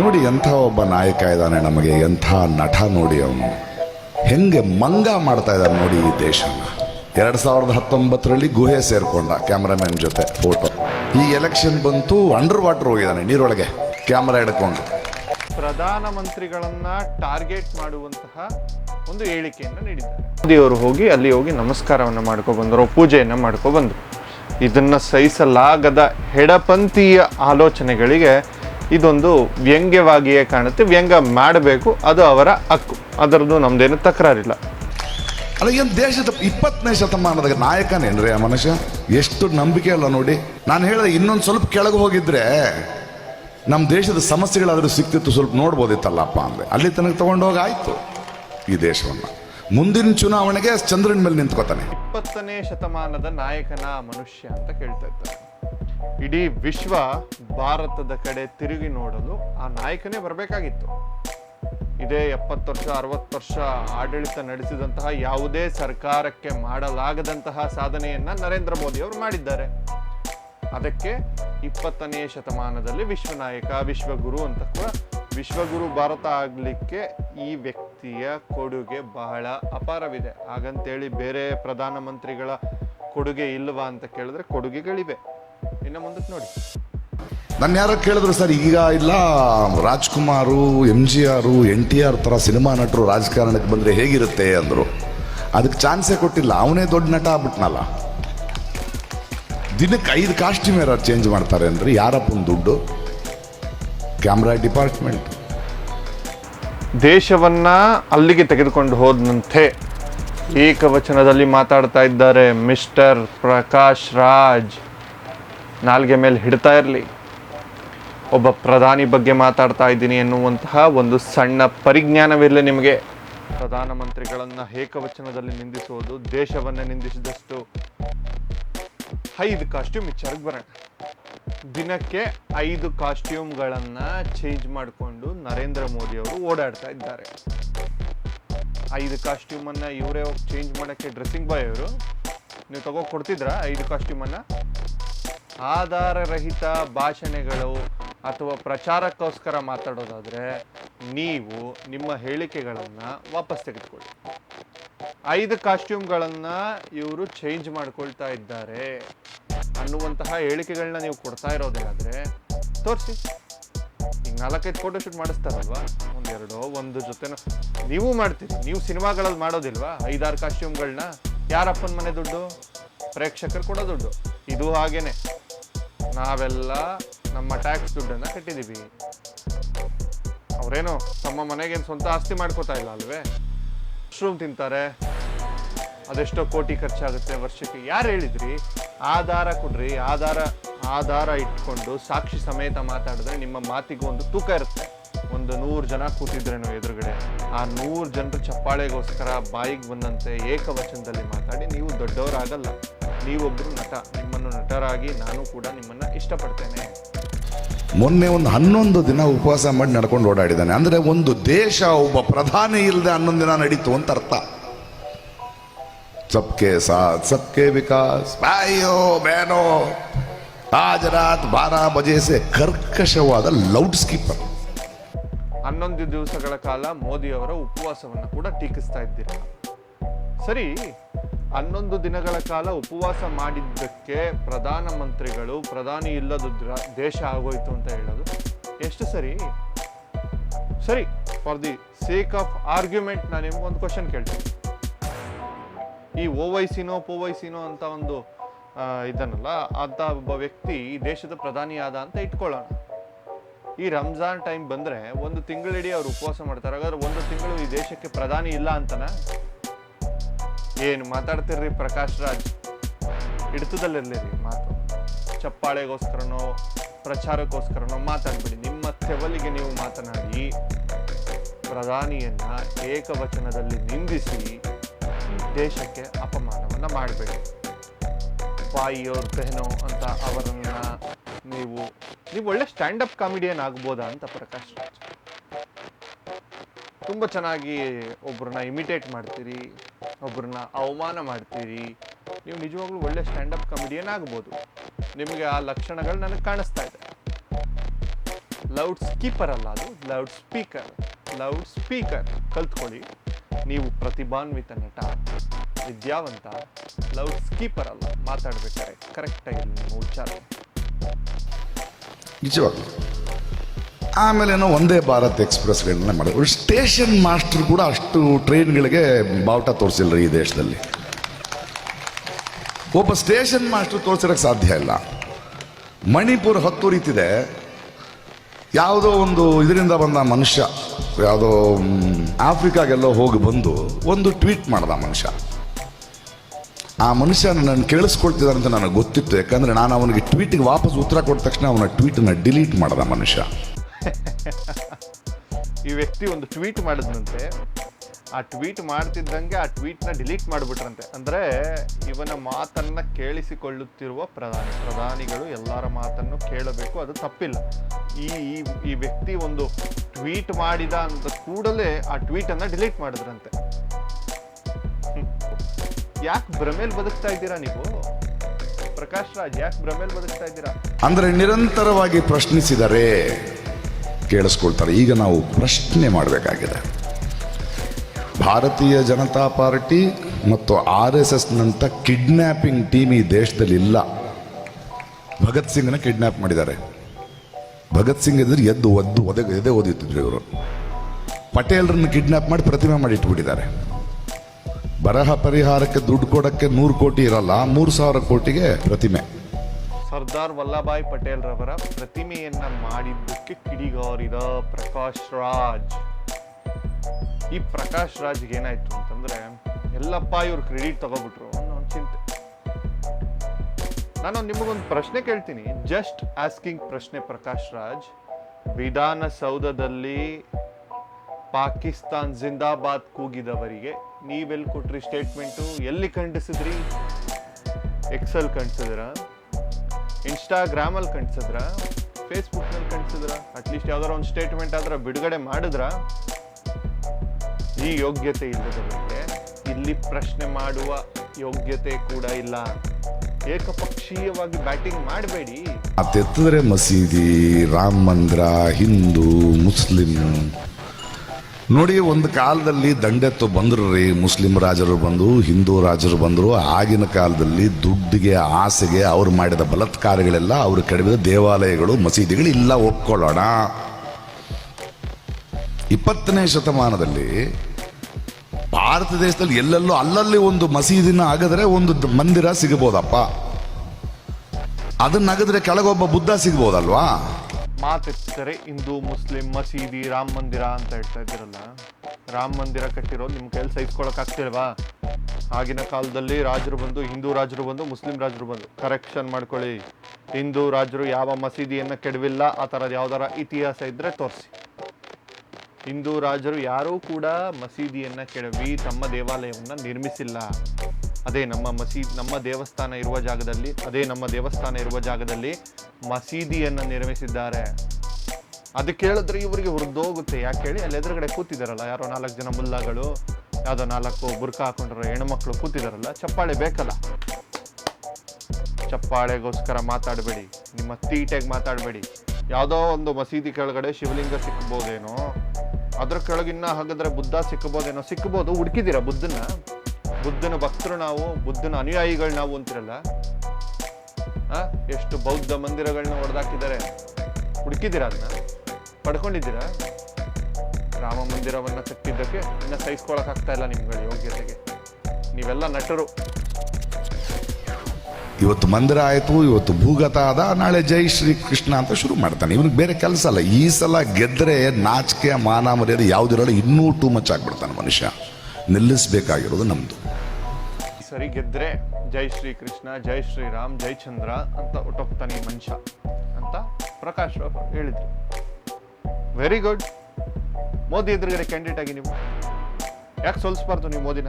ನೋಡಿ ಎಂಥ ಒಬ್ಬ ನಾಯಕ ಇದ್ದಾನೆ ನಮಗೆ, ಎಂಥ ನಟ ನೋಡಿ ಅವನು. ಹೆಂಗೆ ಮಂಗ ಮಾಡ್ತಾ ಇದ್ದಾನೆ ನೋಡಿ ಈ ದೇಶನ. ಎರಡು ಸಾವಿರದ ಹತ್ತೊಂಬತ್ತರಲ್ಲಿ ಗುಹೆ ಸೇರಿಕೊಂಡ ಕ್ಯಾಮ್ರಾಮ್ಯಾನ್ ಜೊತೆ ಫೋಟೋ. ಈ ಎಲೆಕ್ಷನ್ ಬಂತು ಅಂಡರ್ ವಾಟರ್ ಹೋಗಿದ್ದಾನೆ ನೀರೊಳಗೆ, ಕ್ಯಾಮ್ರಾ ಹಿಡ್ಕೊಂಡು. ಪ್ರಧಾನ ಮಂತ್ರಿಗಳನ್ನ ಟಾರ್ಗೆಟ್ ಮಾಡುವಂತಹ ಒಂದು ಹೇಳಿಕೆಯನ್ನು ನೀಡಿದ್ದಾರೆ. ಮೋದಿಯವರು ಹೋಗಿ ಅಲ್ಲಿ ಹೋಗಿ ನಮಸ್ಕಾರವನ್ನು ಮಾಡ್ಕೊ ಬಂದರು, ಪೂಜೆಯನ್ನು ಮಾಡ್ಕೊಬಂದರು ಇದನ್ನ ಸಹಿಸಲಾಗದ ಹೆಡಪಂಥೀಯ ಆಲೋಚನೆಗಳಿಗೆ ಇದೊಂದು ವ್ಯಂಗ್ಯವಾಗಿಯೇ ಕಾಣುತ್ತೆ. ವ್ಯಂಗ್ಯ ಮಾಡಬೇಕು ಅದು ಅವರ ಹಕ್ಕು. ಅದರದ್ದು ನಮ್ದೇನು ತಕರಾರಿಲ್ಲ. ಅಲ್ಲ ಏನು ದೇಶದ ಇಪ್ಪತ್ತನೇ ಶತಮಾನದ ನಾಯಕನೇನ್ರಿ ಆ ಮನುಷ್ಯ? ಎಷ್ಟು ನಂಬಿಕೆ ಅಲ್ಲ ನೋಡಿ. ನಾನು ಹೇಳಿದೆ ಇನ್ನೊಂದು ಸ್ವಲ್ಪ ಕೆಳಗೆ ಹೋಗಿದ್ರೆ ನಮ್ಮ ದೇಶದ ಸಮಸ್ಯೆಗಳಾದರೂ ಸಿಕ್ತಿತ್ತು ಸ್ವಲ್ಪ ನೋಡ್ಬೋದಿತ್ತಲ್ಲಪ್ಪ ಅಂದರೆ. ಅಲ್ಲಿ ತನಕ ತಗೊಂಡೋಗಿ ಆಯಿತು ಈ ದೇಶವನ್ನು. ಮುಂದಿನ ಚುನಾವಣೆಗೆ ಚಂದ್ರನ ಮೇಲೆ ನಿಂತ್ಕೋತಾನೆ. ಇಪ್ಪತ್ತನೇ ಶತಮಾನದ ನಾಯಕನ ಮನುಷ್ಯ ಅಂತ ಕೇಳ್ತಾ ಇದ್ದಾರೆ. ಇಡೀ ವಿಶ್ವ ಭಾರತದ ಕಡೆ ತಿರುಗಿ ನೋಡಲು ಆ ನಾಯಕನೇ ಬರಬೇಕಾಗಿತ್ತು. ಇದೇ ಎಪ್ಪತ್ತು ವರ್ಷ, ಅರವತ್ತು ವರ್ಷ ಆಡಳಿತ ನಡೆಸಿದಂತಹ ಯಾವುದೇ ಸರ್ಕಾರಕ್ಕೆ ಮಾಡಲಾಗದಂತಹ ಸಾಧನೆಯನ್ನ ನರೇಂದ್ರ ಮೋದಿ ಅವರು ಮಾಡಿದ್ದಾರೆ. ಅದಕ್ಕೆ ಇಪ್ಪತ್ತನೇ ಶತಮಾನದಲ್ಲಿ ವಿಶ್ವನಾಯಕ, ವಿಶ್ವಗುರು ಅಂತ ಕೂಡ ವಿಶ್ವಗುರು ಭಾರತ ಆಗಲಿಕ್ಕೆ ಈ ವ್ಯಕ್ತಿಯ ಕೊಡುಗೆ ಬಹಳ ಅಪಾರವಿದೆ. ಹಾಗಂತೇಳಿ ಬೇರೆ ಪ್ರಧಾನಮಂತ್ರಿಗಳ ಕೊಡುಗೆ ಇಲ್ಲವಾ ಅಂತ ಕೇಳಿದ್ರೆ ಕೊಡುಗೆಗಳಿವೆ. ಇನ್ನು ಮುಂದಕ್ಕೆ ನೋಡಿ. ನನ್ನ ಯಾರೋ ಕೇಳಿದ್ರು ಸರ್ ಈಗ ಇಲ್ಲ Rajkumar M G R N T R ಥರ ಸಿನಿಮಾ ನಟರು ರಾಜಕಾರಣಕ್ಕೆ ಬಂದರೆ ಹೇಗಿರುತ್ತೆ? ಅಂದರು. ಅದಕ್ಕೆ ಚಾನ್ಸೇ ಕೊಟ್ಟಿಲ್ಲ. ಅವನೇ ದೊಡ್ಡ ನಟ ಆಗ್ಬಿಟ್ನಲ್ಲ. ದಿನಕ್ಕೆ ಐದು ಕಾಸ್ಟ್ಯೂಮ್ ಯಾರು ಚೇಂಜ್ ಮಾಡ್ತಾರೆ ಅಂದ್ರೆ ಒಂದು ದುಡ್ಡು? Camera department. ದೇಶವನ್ನ ಅಲ್ಲಿಗೆ ತೆಗೆದುಕೊಂಡು ಹೋದಂತೆ ಏಕವಚನದಲ್ಲಿ ಮಾತಾಡ್ತಾ ಇದ್ದಾರೆ ಮಿಸ್ಟರ್ ಪ್ರಕಾಶ್ ರಾಜ್. ನಾಲ್ಗೆ ಮೇಲೆ ಹಿಡ್ತಾ ಇರಲಿ. ಒಬ್ಬ ಪ್ರಧಾನಿ ಬಗ್ಗೆ ಮಾತಾಡ್ತಾ ಇದ್ದೀನಿ ಎನ್ನುವಂತಹ ಒಂದು ಸಣ್ಣ ಪರಿಜ್ಞಾನವಿರಲಿ ನಿಮಗೆ. ಪ್ರಧಾನಮಂತ್ರಿಗಳನ್ನು ಏಕವಚನದಲ್ಲಿ ನಿಂದಿಸುವುದು, ದೇಶವನ್ನು ನಿಂದಿಸಿದಷ್ಟು ಐದು ಕಾಸ್ಟ್ಯೂಮ್ ವಿಚಾರಕ್ಕೆ ಬರೋಣ. ದಿನಕ್ಕೆ ಐದು ಕಾಸ್ಟ್ಯೂಮ್ಗಳನ್ನು ಚೇಂಜ್ ಮಾಡಿಕೊಂಡು ನರೇಂದ್ರ ಮೋದಿ ಅವರು ಓಡಾಡ್ತಾ ಇದ್ದಾರೆ. ಐದು ಕಾಸ್ಟ್ಯೂಮನ್ನು ಇವರೇ ಚೇಂಜ್ ಮಾಡೋಕ್ಕೆ ಡ್ರೆಸ್ಸಿಂಗ್ ಬಾಯ್ ಅವರು. ನೀವು ತಗೋ ಕೊಡ್ತಿದ್ರಾ ಐದು ಕಾಸ್ಟ್ಯೂಮ್ ಅನ್ನ ಭಾಷಣೆಗಳು ಅಥವಾ ಪ್ರಚಾರಕ್ಕೋಸ್ಕರ ಮಾತಾಡೋದಾದರೆ ನೀವು ನಿಮ್ಮ ಹೇಳಿಕೆಗಳನ್ನು ವಾಪಸ್ ತೆಗೆದುಕೊಳ್ಳಿ. ಐದು ಕಾಸ್ಟ್ಯೂಮ್ಗಳನ್ನ ಇವರು ಚೇಂಜ್ ಮಾಡ್ಕೊಳ್ತಾ ಇದ್ದಾರೆ ಅನ್ನುವಂತಹ ಹೇಳಿಕೆಗಳನ್ನ ನೀವು ಕೊಡ್ತಾ ಇರೋದೇನಾದ್ರೆ ತೋರಿಸಿ. ಈಗ ನಾಲ್ಕೈದು ಫೋಟೋ ಶೂಟ್ ಮಾಡಿಸ್ತಾರಲ್ವಾ? ಒಂದೆರಡು, ಒಂದು ಜೊತೆನೋ. ನೀವು ಮಾಡ್ತೀರಿ. ನೀವು ಸಿನಿಮಾಗಳಲ್ಲಿ ಮಾಡೋದಿಲ್ವಾ? ಐದಾರು ಕಾಸ್ಟ್ಯೂಮ್ಗಳನ್ನ? ಯಾರಪ್ಪನ ಮನೆ ದುಡ್ಡು? ಪ್ರೇಕ್ಷಕರು ಕೊಡೋ ದುಡ್ಡು. ಇದು ಹಾಗೇನೆ. ನಾವೆಲ್ಲ ನಮ್ಮ ಟ್ಯಾಕ್ಸ್ ದುಡ್ಡನ್ನ ಕಟ್ಟಿದೀವಿ. ಅವರೇನು ತಮ್ಮ ಮನೆಗೇನು ಸ್ವಂತ ಆಸ್ತಿ ಮಾಡ್ಕೋತಾ ಇಲ್ಲ ಅಲ್ವೇ? ಮಶ್ರೂಮ್ ತಿಂತಾರೆ. ಅದೆಷ್ಟೋ ಕೋಟಿ ಖರ್ಚಾಗುತ್ತೆ ವರ್ಷಕ್ಕೆ. ಯಾರು ಹೇಳಿದ್ರಿ? ಆಧಾರ ಕೊಡ್ರಿ. ಆಧಾರ ಆಧಾರ ಇಟ್ಕೊಂಡು ಸಾಕ್ಷಿ ಸಮೇತ ಮಾತಾಡಿದ್ರೆ ನಿಮ್ಮ ಮಾತಿಗೂ ಒಂದು ತೂಕ ಇರುತ್ತೆ. ಒಂದು ನೂರು ಜನ ಕೂತಿದ್ರೇನೋ ಎದುರುಗಡೆ. ಆ ನೂರು ಜನರು ಚಪ್ಪಾಳೆಗೋಸ್ಕರ ಬಾಯಿಗೆ ಬಂದಂತೆ ಏಕವಚನದಲ್ಲಿ ಮಾತಾಡಿ ನೀವು ದೊಡ್ಡವರಾಗಲ್ಲ. ನೀವೊಬ್ಬರು ನಟ ನಿಮ್ಮನ್ನು ನಟರಾಗಿ ನಾನು ಕೂಡ ನಿಮ್ಮನ್ನ ಇಷ್ಟಪಡ್ತೇನೆ. ಮೊನ್ನೆ ಒಂದು ಹನ್ನೊಂದು ದಿನ ಉಪವಾಸ ಮಾಡಿ ನಡ್ಕೊಂಡು ಓಡಾಡಿದ್ದಾನೆ. ಅಂದ್ರೆ ಒಂದು ದೇಶ ಒಬ್ಬ ಪ್ರಧಾನಿ ಇಲ್ಲದೆ ಹನ್ನೊಂದು ದಿನ ನಡೀತು ಅಂತ ಅರ್ಥ. ಸಬ್ಕೆ ಸಾಥ್ ಸಬ್ಕೆ ವಿಕಾಸ್. ಬಾಯೋ ಬೇನೋ ಆಜ್ ರಾತ್ ಬಾರಾ ಬಜೆ ಸೆ ಕರ್ಕಶವಾದ ಲೌಡ್ ಸ್ಕೀಪರ್ ಹನ್ನೊಂದು ದಿವಸಗಳ ಕಾಲ ಮೋದಿ ಅವರ ಉಪವಾಸವನ್ನು ಕೂಡ ಟೀಕಿಸ್ತಾ ಇದ್ದೀರಾ. ಸರಿ ಹನ್ನೊಂದು ದಿನಗಳ ಕಾಲ ಉಪವಾಸ ಮಾಡಿದ್ದಕ್ಕೆ ಪ್ರಧಾನಮಂತ್ರಿಗಳು, ಪ್ರಧಾನಿ ಇಲ್ಲದ ದೇಶ ಆಗೋಯ್ತು ಅಂತ ಹೇಳೋದು. ಎಷ್ಟು ಸರಿ? ಸರಿ for the sake of argument ನಾನು ನಿಮ್ಗೊಂದು ಕ್ವಶನ್ ಕೇಳ್ತೀನಿ. ಈ ಓವೈಸಿನೋ ಪೋವೈಸಿನೋ ಅಂತ ಒಂದು ಇದನ್ನಲ್ಲ, ಅಂತ ಒಬ್ಬ ವ್ಯಕ್ತಿ ಈ ದೇಶದ ಪ್ರಧಾನಿ ಆದ ಅಂತ ಇಟ್ಕೊಳ್ಳೋಣ. ಈ ರಂಜಾನ್ ಟೈಮ್ ಬಂದ್ರೆ ಒಂದು ತಿಂಗಳಿಡೀ ಅವ್ರು ಉಪವಾಸ ಮಾಡ್ತಾರೆ. ಹಾಗಾದ್ರೆ ಒಂದು ತಿಂಗಳು ಈ ದೇಶಕ್ಕೆ ಪ್ರಧಾನಿ ಇಲ್ಲ ಅಂತನ? ಏನು ಮಾತಾಡ್ತಿರ್ರಿ ಪ್ರಕಾಶ್ ರಾಜ್? ಹಿಡಿತದಲ್ಲಿರ್ಲಿರಿ ಮಾತು? ಚಪ್ಪಾಳೆಗೋಸ್ಕರನೋ, ಪ್ರಚಾರಕ್ಕೋಸ್ಕರನೋ ಮಾತಾಡಬೇಡಿ. ನಿಮ್ಮ ತೆವಲಿಗೆ ನೀವು ಮಾತನಾಡಿ, ಪ್ರಧಾನಿಯನ್ನ ಏಕವಚನದಲ್ಲಿ ನಿಂದಿಸಿ ದೇಶಕ್ಕೆ ಅಪಮಾನವನ್ನ ಮಾಡಬೇಡಿ. ಬಾಯಿಯೋ ಬೆಹನೋ ಅಂತ ಅವರನ್ನ ನೀವು ನೀವು ಒಳ್ಳೆ ಸ್ಟ್ಯಾಂಡ್ ಅಪ್ ಕಾಮಿಡಿಯನ್ ಆಗ್ಬೋದಾ ಅಂತ ಪ್ರಕಾಶ್ ರಾಜ್. ತುಂಬ ಚೆನ್ನಾಗಿ ಒಬ್ಬರನ್ನ ಇಮಿಟೇಟ್ ಮಾಡ್ತೀರಿ. ಒಬ್ಬರನ್ನ ಅವಮಾನ ಮಾಡ್ತೀರಿ, ನೀವು ನಿಜವಾಗ್ಲೂ ಒಳ್ಳೆ ಸ್ಟ್ಯಾಂಡ್ ಅಪ್ ಕಾಮಿಡಿಯನ್ ಆಗ್ಬೋದು. ನಿಮಗೆ ಆ ಲಕ್ಷಣಗಳು ನನಗೆ ಕಾಣಿಸ್ತಾ ಇದೆ. ಲೌಡ್ ಸ್ಕೀಪರ್ ಅಲ್ಲ ಅದು ಲೌಡ್ ಸ್ಪೀಕರ್ ಲೌಡ್ ಸ್ಪೀಕರ್ ಕಲ್ತ್ಕೊಳ್ಳಿ, ನೀವು ಪ್ರತಿಭಾನ್ವಿತ ನಟ, ವಿದ್ಯಾವಂತ ಲೌಡ್ ಸ್ಕೀಪರ್ ಅಲ್ಲ, ಮಾತಾಡ್ಬೇಕಾದ್ರೆ ಕರೆಕ್ಟಾಗಿ ನಿಮ್ಮ ಉಚ್ಚಾರ. ನಿಜವಾಗ್ಲು. ಆಮೇಲೆ ಏನೋ ಒಂದೇ ಭಾರತ್ ಎಕ್ಸ್ಪ್ರೆಸ್ಗಳನ್ನ ಮಾಡಿದ್ರು ಸ್ಟೇಷನ್ ಮಾಸ್ಟರ್ ಕೂಡ ಅಷ್ಟು ಟ್ರೈನ್ಗಳಿಗೆ ಬಾವುಟ ತೋರಿಸಿಲ್ಲ ಈ ದೇಶದಲ್ಲಿ. ಒಬ್ಬ ಸ್ಟೇಷನ್ ಮಾಸ್ಟರ್ ತೋರಿಸಿರೋಕ್ಕೆ ಸಾಧ್ಯ ಇಲ್ಲ. ಮಣಿಪುರ ಹತ್ತುರಿತಿದೆ ಯಾವುದೋ ಒಂದು ಇದರಿಂದ ಬಂದ ಮನುಷ್ಯ, ಯಾವುದೋ ಆಫ್ರಿಕಾಗೆಲ್ಲೋ ಹೋಗಿ ಬಂದು ಒಂದು ಟ್ವೀಟ್ ಮಾಡ್ದ ಮನುಷ್ಯ. ಆ ಮನುಷ್ಯ ನನ್ನ ಕೇಳಿಸ್ಕೊಳ್ತಿದ್ದಾರೆ ಅಂತ ನನಗೆ ಗೊತ್ತಿತ್ತು. ಯಾಕಂದರೆ ನಾನು ಅವನಿಗೆ ಟ್ವೀಟಿಗೆ ವಾಪಸ್ ಉತ್ತರ ಕೊಟ್ಟ ತಕ್ಷಣ ಅವನ ಟ್ವೀಟನ್ನು ಡಿಲೀಟ್ ಮಾಡ್ದ ಮನುಷ್ಯ. ಈ ವ್ಯಕ್ತಿ ಒಂದು ಟ್ವೀಟ್ ಮಾಡಿದ್ನಂತೆ. ಆ ಟ್ವೀಟ್ ಮಾಡ್ತಿದ್ದಂಗೆ ಆ ಟ್ವೀಟ್ನ ಡಿಲೀಟ್ ಮಾಡಿಬಿಟ್ರಂತೆ. ಅಂದರೆ ಇವನ ಮಾತನ್ನ ಕೇಳಿಸಿಕೊಳ್ಳುತ್ತಿರುವ ಪ್ರಧಾನಿ, ಪ್ರಧಾನಿಗಳು ಎಲ್ಲರ ಮಾತನ್ನು ಕೇಳಬೇಕು, ಅದು ತಪ್ಪಿಲ್ಲ. ಈ ಈ ವ್ಯಕ್ತಿ ಒಂದು ಟ್ವೀಟ್ ಮಾಡಿದ ಅಂತ ಕೂಡಲೇ ಆ ಟ್ವೀಟನ್ನು ಡಿಲೀಟ್ ಮಾಡಿದ್ರಂತೆ. ಯಾಕೆ ಭ್ರಮೇಲ್ ಬದುಕ್ತಾ ಇದ್ದೀರಾ ನೀವು? ಪ್ರಕಾಶ್ ರಾಜ್, ಯಾಕೆ ಭ್ರಮೇಲ್ ಬದುಕ್ತಾ ಇದ್ದೀರಾ? ಅಂದ್ರೆ ನಿರಂತರವಾಗಿ ಪ್ರಶ್ನಿಸಿದರೆ ಕೇಳಿಸ್ಕೊಳ್ತಾರೆ. ಈಗ ನಾವು ಪ್ರಶ್ನೆ ಮಾಡಬೇಕಾಗಿದೆ. ಭಾರತೀಯ ಜನತಾ ಪಾರ್ಟಿ ಮತ್ತು ಆರ್ ಎಸ್ ಎಸ್ನಂಥ ಕಿಡ್ನ್ಯಾಪಿಂಗ್ ಟೀಮ್ ಈ ದೇಶದಲ್ಲಿ ಇಲ್ಲ. ಭಗತ್ ಸಿಂಗ್ನ ಕಿಡ್ನ್ಯಾಪ್ ಮಾಡಿದ್ದಾರೆ. ಭಗತ್ ಸಿಂಗ್ ಇದ್ರೆ ಎದ್ದು ಒದ್ದು ಒದೆ, ಎದೆ ಓದಿತ್ತಿದ್ರು ಇವರು. ಪಟೇಲ್ರನ್ನ ಕಿಡ್ನ್ಯಾಪ್ ಮಾಡಿ ಪ್ರತಿಮೆ ಮಾಡಿ ಇಟ್ಬಿಟ್ಟಿದ್ದಾರೆ ಬರಹ ಪರಿಹಾರಕ್ಕೆ ದುಡ್ಡು ಕೊಡಕ್ಕೆ ನೂರು ಕೋಟಿ ಇರಲ್ಲ, ಮೂರು ಸಾವಿರ ಕೋಟಿಗೆ ಪ್ರತಿಮೆ. ಸರ್ದಾರ್ ವಲ್ಲಭಾಯ್ ಪಟೇಲ್ ರವರ ಪ್ರತಿಮೆಯನ್ನ ಮಾಡಿದ್ದಕ್ಕೆ ಕಿಡಿಗಾರಿದ ಪ್ರಕಾಶ್ ರಾಜ್. ಈ ಪ್ರಕಾಶ್ ರಾಜ್ಗೆ ಏನಾಯ್ತು ಅಂತಂದ್ರೆ ಎಲ್ಲಪ್ಪ ಇವ್ರು ಕ್ರೆಡಿಟ್ ತಗೋಬಿಟ್ರು ಅನ್ನೋ ಒಂದು ಚಿಂತೆ. ನಾನು ನಿಮಗೊಂದು ಪ್ರಶ್ನೆ ಕೇಳ್ತೀನಿ. ಜಸ್ಟ್ ಆಸ್ಕಿಂಗ್ ಪ್ರಶ್ನೆ ಪ್ರಕಾಶ್ ರಾಜ್. ವಿಧಾನಸೌಧದಲ್ಲಿ ಪಾಕಿಸ್ತಾನ್ ಜಿಂದಾಬಾದ್ ಕೂಗಿದವರಿಗೆ ನೀವೆಲ್ಲಿ ಕೊಟ್ರಿ ಸ್ಟೇಟ್ಮೆಂಟು ಎಲ್ಲಿ ಖಂಡಿಸಿದ್ರಿ? ಎಕ್ಸಲ್ ಖಂಡಿಸಿದ್ರ? ಇನ್ಸ್ಟಾಗ್ರಾಮಲ್ಲಿ ಕಣ್ಸಿದ್ರ? ಫೇಸ್ಬುಕ್ನಲ್ಲಿ ಕಣ್ಸಿದ್ರ? ಅಟ್ಲೀಸ್ಟ್ ಯಾವ್ದಾರ ಒಂದು ಸ್ಟೇಟ್ಮೆಂಟ್ ಆದ್ರೆ ಬಿಡುಗಡೆ ಮಾಡಿದ್ರ? ಈ ಯೋಗ್ಯತೆ ಇಲ್ಲದವರಿಗೆ ಇಲ್ಲಿ ಪ್ರಶ್ನೆ ಮಾಡುವ ಯೋಗ್ಯತೆ ಕೂಡ ಇಲ್ಲ. ಏಕಪಕ್ಷೀಯವಾಗಿ ಬ್ಯಾಟಿಂಗ್ ಮಾಡಬೇಡಿ. ಅತ್ತೆತ್ತಿದ್ರೆ ಮಸೀದಿ, ರಾಮ ಮಂದಿರ, ಹಿಂದೂ, ಮುಸ್ಲಿಂ. ನೋಡಿ, ಒಂದು ಕಾಲದಲ್ಲಿ ದಂಡೆತ್ತು ಬಂದರು ರೀ. ಮುಸ್ಲಿಂ ರಾಜರು ಬಂದರು ಹಿಂದೂ ರಾಜರು ಬಂದರು. ಆಗಿನ ಕಾಲದಲ್ಲಿ ದುಡ್ಡಿಗೆ, ಆಸೆಗೆ ಅವ್ರು ಮಾಡಿದ ಬಲತ್ಕಾರಗಳೆಲ್ಲ ಅವರು ಕಡಿಮೆ ದೇವಾಲಯಗಳು, ಮಸೀದಿಗಳು ಇಲ್ಲ, ಒಪ್ಕೊಳ್ಳೋಣ. ಇಪ್ಪತ್ತನೇ ಶತಮಾನದಲ್ಲಿ ಭಾರತ ದೇಶದಲ್ಲಿ ಎಲ್ಲೆಲ್ಲೋ ಅಲ್ಲಲ್ಲಿ ಒಂದು ಮಸೀದಿನ ಆಗದ್ರೆ ಒಂದು ಮಂದಿರ ಸಿಗಬಹುದಪ್ಪ ಅದನ್ನ ಅಗದ್ರೆ ಕೆಳಗೊಬ್ಬ ಬುದ್ಧ ಸಿಗ್ಬೋದಲ್ವಾ? ಮಾತೆತ್ತಿದರೆ ಹಿಂದೂ, ಮುಸ್ಲಿಂ, ಮಸೀದಿ, ರಾಮ ಮಂದಿರ ಅಂತ ಹೇಳ್ತಾ ಇದ್ದೀರಲ್ಲ, ರಾಮ ಮಂದಿರ ಕಟ್ಟಿರೋ ನಿಮ್ಮ ಕೈಯಲ್ಲಿ ಸಹಿಸ್ಕೊಳಕ್ ಆಗ್ತಿಲ್ವಾ? ಆಗಿನ ಕಾಲದಲ್ಲಿ ರಾಜರು ಬಂದು, ಹಿಂದೂ ರಾಜರು ಬಂದು, ಮುಸ್ಲಿಂ ರಾಜರು ಬಂದು ಕರೆಕ್ಷನ್ ಮಾಡ್ಕೊಳ್ಳಿ. ಹಿಂದೂ ರಾಜರು ಯಾವ ಮಸೀದಿಯನ್ನ ಕೆಡವಿಲ್ಲ, ಆ ಥರದ ಯಾವ್ದಾರ ಇತಿಹಾಸ ಇದ್ರೆ ತೋರಿಸಿ. ಹಿಂದೂ ರಾಜರು ಯಾರೂ ಕೂಡ ಮಸೀದಿಯನ್ನ ಕೆಡವಿ ತಮ್ಮ ದೇವಾಲಯವನ್ನ ನಿರ್ಮಿಸಿಲ್ಲ. ಅದೇ ನಮ್ಮ ಮಸೀದ್ ನಮ್ಮ ದೇವಸ್ಥಾನ ಇರುವ ಜಾಗದಲ್ಲಿ, ಅದೇ ನಮ್ಮ ದೇವಸ್ಥಾನ ಇರುವ ಜಾಗದಲ್ಲಿ ಮಸೀದಿಯನ್ನು ನಿರ್ಮಿಸಿದ್ದಾರೆ. ಅದು ಕೇಳಿದ್ರೆ ಇವರಿಗೆ ಹುರಿದೋಗುತ್ತೆ ಯಾಕೆ ಹೇಳಿ, ಅಲ್ಲಿ ಎದುರುಗಡೆ ಕೂತಿದಾರಲ್ಲ, ಯಾರೋ ನಾಲ್ಕು ಜನ ಮುಲ್ಲಾಗಳು, ಯಾವುದೋ ನಾಲ್ಕು ಬುರ್ಕ ಹಾಕೊಂಡಿರೋ ಹೆಣ್ಮಕ್ಳು ಕೂತಿದಾರಲ್ಲ, ಚಪ್ಪಾಳೆ ಬೇಕಲ್ಲ? ಚಪ್ಪಾಳೆಗೋಸ್ಕರ ಮಾತಾಡಬೇಡಿ. ನಿಮ್ಮ ತೀಟೆಗೆ ಮಾತಾಡಬೇಡಿ. ಯಾವುದೋ ಒಂದು ಮಸೀದಿ ಕೆಳಗಡೆ ಶಿವಲಿಂಗ ಸಿಕ್ಬೋದೇನೋ, ಅದ್ರ ಕೆಳಗಿನ್ನ ಹಾಗಾದ್ರೆ ಬುದ್ಧ ಸಿಕ್ಕಬೋದೇನೋ, ಸಿಕ್ಕಬೋದು ಹುಡುಕಿದ್ದೀರಾ ಬುದ್ಧನ? ಬುದ್ಧನ ಭಕ್ತರು ನಾವು, ಬುದ್ಧನ ಅನುಯಾಯಿಗಳು ನಾವು ಅಂತಿರಲ್ಲ? ಎಷ್ಟು ಬೌದ್ಧ ಮಂದಿರಗಳನ್ನ ಹೊಡೆದಾಕಿದ್ದಾರೆ ಹುಡುಕಿದ್ದೀರಾ ಅದನ್ನ? ಪಡ್ಕೊಂಡಿದ್ದೀರಾ? ರಾಮ ಮಂದಿರವನ್ನು ಕಟ್ಟಿದ್ದಕ್ಕೆ ಇನ್ನು ಸಹಿಸ್ಕೊಳಕ್ ಆಗ್ತಾ ಇಲ್ಲ ನಿಮ್ಗಳ ಯೋಗ್ಯತೆಗೆ. ನೀವೆಲ್ಲ ನಟರು. ಇವತ್ತು ಮಂದಿರ ಆಯಿತು, ಇವತ್ತು ಭೂಗತ ಆದ, ನಾಳೆ ಜೈ ಶ್ರೀ ಕೃಷ್ಣ ಅಂತ ಶುರು ಮಾಡ್ತಾನೆ. ಇವನಿಗೆ ಬೇರೆ ಕೆಲಸ ಅಲ್ಲ. ಈ ಸಲ ಗೆದ್ರೆ ನಾಚಿಕೆ, ಮಾನ ಮರ್ಯಾದೆ ಯಾವುದಿರಲ್ಲ, ಇನ್ನೂ ಟೂ ಮಚ್ ಆಗ್ಬಿಡ್ತಾನೆ ಮನುಷ್ಯ. ನಿಲ್ಲಿಸಬೇಕಾಗಿರೋದು ನಮ್ದು. ಸರಿ ಗೆದ್ದರೆ ಜೈ ಶ್ರೀ ಕೃಷ್ಣ ಜೈ ಶ್ರೀರಾಮ್, ಜೈ ಚಂದ್ರ ಅಂತ ಹೊಟ್ಟೋಗ್ತಾನೆ ಮನುಷ್ಯ ಅಂತ ಪ್ರಕಾಶ್ ಹೇಳಿದ್ರು. ವೆರಿ ಗುಡ್ ಮೋದಿ ಎದುರುಗಡೆ ಕ್ಯಾಂಡಿಡೇಟ್ ಆಗಿ ನೀವು. ಯಾಕೆ ಸೋಲಿಸ್ಬಾರ್ದು ನೀವು ಮೋದಿನ?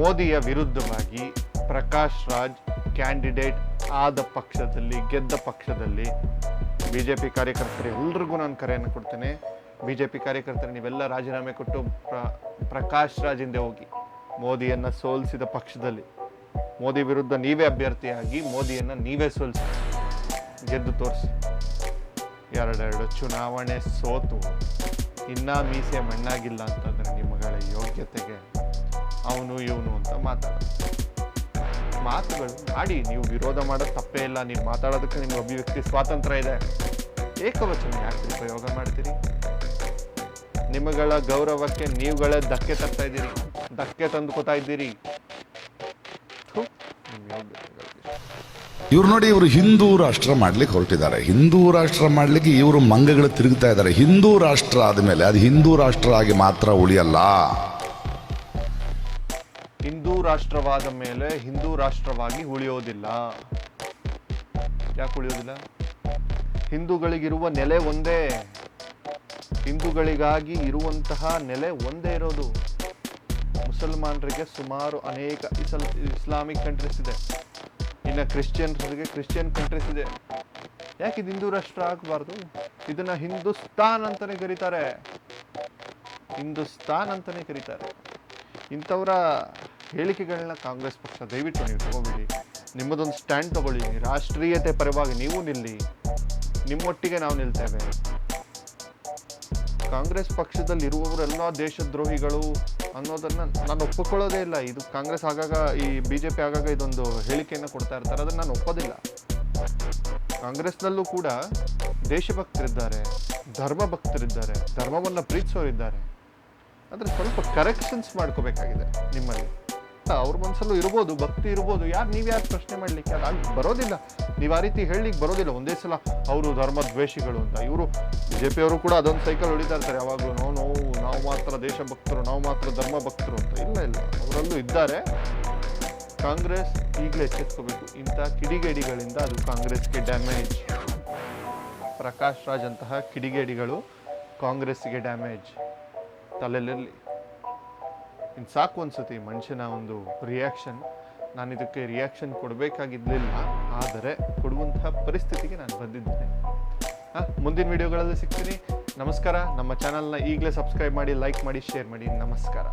ಮೋದಿಯ ವಿರುದ್ಧವಾಗಿ ಪ್ರಕಾಶ್ ರಾಜ್ ಕ್ಯಾಂಡಿಡೇಟ್ ಆದ ಪಕ್ಷದಲ್ಲಿ, ಗೆದ್ದ ಪಕ್ಷದಲ್ಲಿ ಬಿ ಜೆ ಪಿ ಕಾರ್ಯಕರ್ತರು ಎಲ್ರಿಗೂ ನಾನು ಕರೆಯನ್ನು ಕೊಡ್ತೇನೆ. ಬಿ ಜೆ ಪಿ ಕಾರ್ಯಕರ್ತರು ನೀವೆಲ್ಲ ರಾಜೀನಾಮೆ ಕೊಟ್ಟು ಪ್ರ, ಪ್ರಕಾಶ್ ರಾಜ್ ಹಿಂದೆ ಹೋಗಿ. ಮೋದಿಯನ್ನು ಸೋಲಿಸಿದ ಪಕ್ಷದಲ್ಲಿ. ಮೋದಿ ವಿರುದ್ಧ ನೀವೇ ಅಭ್ಯರ್ಥಿಯಾಗಿ ಮೋದಿಯನ್ನು ನೀವೇ ಸೋಲಿಸಿ. ಗೆದ್ದು ತೋರಿಸಿ. ಎರಡೆರಡು ಚುನಾವಣೆ ಸೋತು. ಇನ್ನೂ ಮೀಸೆ ಮಣ್ಣಾಗಿಲ್ಲ ಅಂತಂದರೆ ನಿಮ್ಮಗಳ ಯೋಗ್ಯತೆಗೆ ಅವನು ಇವನು ಅಂತ ಮಾತಾಡೋದು. ಮಾತುಗಳು ಮಾಡಿ ನೀವು ವಿರೋಧ ಮಾಡೋದು ತಪ್ಪೇ ಇಲ್ಲ. ನೀವು ಮಾತಾಡೋದಕ್ಕೆ ನಿಮ್ಮ ಅಭಿವ್ಯಕ್ತಿ ಸ್ವಾತಂತ್ರ್ಯ ಇದೆ. ಏಕವಚನ ಯಾಕೆ ಉಪಯೋಗ ಮಾಡ್ತೀರಿ? ನಿಮ್ಮಗಳ ಗೌರವಕ್ಕೆ ನೀವುಗಳೇ ಧಕ್ಕೆ ತರ್ತಾ ಇದ್ದೀರಿ. ಧಕ್ಕೆ ತಂದುಕೊತಾ ಇದ್ದೀರಿ. ಇವ್ರು ನೋಡಿ ಇವರು ಹಿಂದೂ ರಾಷ್ಟ್ರ ಮಾಡ್ಲಿಕ್ಕೆ ಹೊರಟಿದ್ದಾರೆ. ಹಿಂದೂ ರಾಷ್ಟ್ರ ಮಾಡ್ಲಿಕ್ಕೆ ಇವರು ಮಂಗಗಳು ತಿರುಗ್ತಾ ಇದ್ದಾರೆ. ಹಿಂದೂ ರಾಷ್ಟ್ರ ಆದಮೇಲೆ ಅದು ಹಿಂದೂ ರಾಷ್ಟ್ರ ಆಗಿ ಮಾತ್ರ ಉಳಿಯಲ್ಲ. ಹಿಂದೂ ರಾಷ್ಟ್ರವಾದ ಮೇಲೆ ಹಿಂದೂ ರಾಷ್ಟ್ರವಾಗಿ ಉಳಿಯೋದಿಲ್ಲ. ಯಾಕೆ ಉಳಿಯೋದಿಲ್ಲ? ಹಿಂದೂಗಳಿಗಿರುವ ನೆಲೆ ಒಂದೇ. ಹಿಂದೂಗಳಿಗಾಗಿ ಇರುವಂತಹ ನೆಲೆ ಒಂದೇ ಇರೋದು. ಮುಸಲ್ಮಾನರಿಗೆ ಸುಮಾರು ಅನೇಕ ಇಸಲ್, ಇಸ್ಲಾಮಿಕ್ ಕಂಟ್ರೀಸ್ ಇದೆ. ಇನ್ನು ಕ್ರಿಶ್ಚಿಯನ್ಸ್ರಿಗೆ ಕ್ರಿಶ್ಚಿಯನ್ ಕಂಟ್ರೀಸ್ ಇದೆ. ಯಾಕೆ ಇದು ಹಿಂದೂ ರಾಷ್ಟ್ರ ಆಗಬಾರ್ದು? ಇದನ್ನ ಹಿಂದೂಸ್ತಾನ್ ಅಂತಲೇ ಕರೀತಾರೆ. ಹಿಂದೂಸ್ತಾನ್ ಅಂತಲೇ ಕರೀತಾರೆ. ಇಂಥವರ ಹೇಳಿಕೆಗಳನ್ನ ಕಾಂಗ್ರೆಸ್ ಪಕ್ಷ ದಯವಿಟ್ಟು ನೀವು ತಗೋಬೇಡಿ ನಿಮ್ಮದೊಂದು ಸ್ಟ್ಯಾಂಡ್ ತಗೊಳ್ಳಿ. ರಾಷ್ಟ್ರೀಯತೆ ಪರವಾಗಿ ನೀವು ನಿಲ್ಲಿ. ನಿಮ್ಮೊಟ್ಟಿಗೆ ನಾವು ನಿಲ್ತೇವೆ. ಕಾಂಗ್ರೆಸ್ ಪಕ್ಷದಲ್ಲಿ ಇರುವವರೆಲ್ಲ ದೇಶದ್ರೋಹಿಗಳು ಅನ್ನೋದನ್ನ ನಾನು ಒಪ್ಪಿಕೊಳ್ಳೋದೇ ಇಲ್ಲ. ಇದು ಕಾಂಗ್ರೆಸ್ ಆಗಾಗ, ಈ ಬಿ ಜೆ ಪಿ ಆಗಾಗ ಇದೊಂದು ಹೇಳಿಕೆಯನ್ನು ಕೊಡ್ತಾ ಇರ್ತಾರೆ. ಅದನ್ನು ನಾನು ಒಪ್ಪೋದಿಲ್ಲ. ಕಾಂಗ್ರೆಸ್ನಲ್ಲೂ ಕೂಡ ದೇಶಭಕ್ತರಿದ್ದಾರೆ ಧರ್ಮ ಭಕ್ತರಿದ್ದಾರೆ ಧರ್ಮವನ್ನು ಪ್ರೀತಿಸೋರಿದ್ದಾರೆ. ಆದರೆ ಸ್ವಲ್ಪ ಕರೆಕ್ಷನ್ಸ್ ಮಾಡ್ಕೋಬೇಕಾಗಿದೆ ನಿಮ್ಮಲ್ಲಿ. ಅವ್ರ ಮನಸ್ಸಲ್ಲೂ ಇರ್ಬೋದು, ಭಕ್ತಿ ಇರ್ಬೋದು. ಯಾರು ನೀವು ಯಾರು ಪ್ರಶ್ನೆ ಮಾಡಲಿಕ್ಕೆ ಅದು ಬರೋದಿಲ್ಲ. ನೀವು ಆ ರೀತಿ ಹೇಳಲಿಕ್ಕೆ ಬರೋದಿಲ್ಲ. ಒಂದೇ ಸಲ ಅವರು ಧರ್ಮ ದ್ವೇಷಿಗಳು ಅಂತ. ಇವರು ಜೆ ಪಿಯವರು ಕೂಡ ಅದೊಂದು ಸೈಕಲ್ ಹೊಡಿತಾ ಇರ್ತಾರೆ. ಯಾವಾಗಲೂ ನಾವು ನೋವು ನಾವು ಮಾತ್ರ ದೇಶಭಕ್ತರು ನಾವು ಮಾತ್ರ ಧರ್ಮ ಭಕ್ತರು ಅಂತ. ಇಲ್ಲ ಇಲ್ಲ. ಅವರಲ್ಲೂ ಇದ್ದಾರೆ. ಕಾಂಗ್ರೆಸ್ ಈಗಲೇ ಎಚ್ಚೆತ್ಕೋಬೇಕು. ಇಂಥ ಕಿಡಿಗೇಡಿಗಳಿಂದ ಅದು ಕಾಂಗ್ರೆಸ್ಗೆ ಡ್ಯಾಮೇಜ್ ಪ್ರಕಾಶ್ ರಾಜ್ ಅಂತಹ ಕಿಡಿಗೇಡಿಗಳು ಕಾಂಗ್ರೆಸ್ಗೆ ಡ್ಯಾಮೇಜ್ ತಲೆಯಲ್ಲಿ ಇನ್ನು ಸಾಕು ಅನ್ಸುತ್ತೆ ಮನುಷ್ಯನ ಒಂದು ರಿಯಾಕ್ಷನ್ ನಾನು ಇದಕ್ಕೆ ರಿಯಾಕ್ಷನ್ ಕೊಡಬೇಕಾಗಿರ್ಲಿಲ್ಲ, ಆದರೆ ಕೊಡುವಂತಹ ಪರಿಸ್ಥಿತಿಗೆ ನಾನು ಬಂದಿದ್ದೇನೆ. ಹಾಂ, ಮುಂದಿನ ವಿಡಿಯೋಗಳಲ್ಲಿ ಸಿಗ್ತೀನಿ. ನಮಸ್ಕಾರ. ನಮ್ಮ ಚಾನಲ್ನ ಈಗಲೇ ಸಬ್ಸ್ಕ್ರೈಬ್ ಮಾಡಿ ಲೈಕ್ ಮಾಡಿ ಶೇರ್ ಮಾಡಿ. ನಮಸ್ಕಾರ.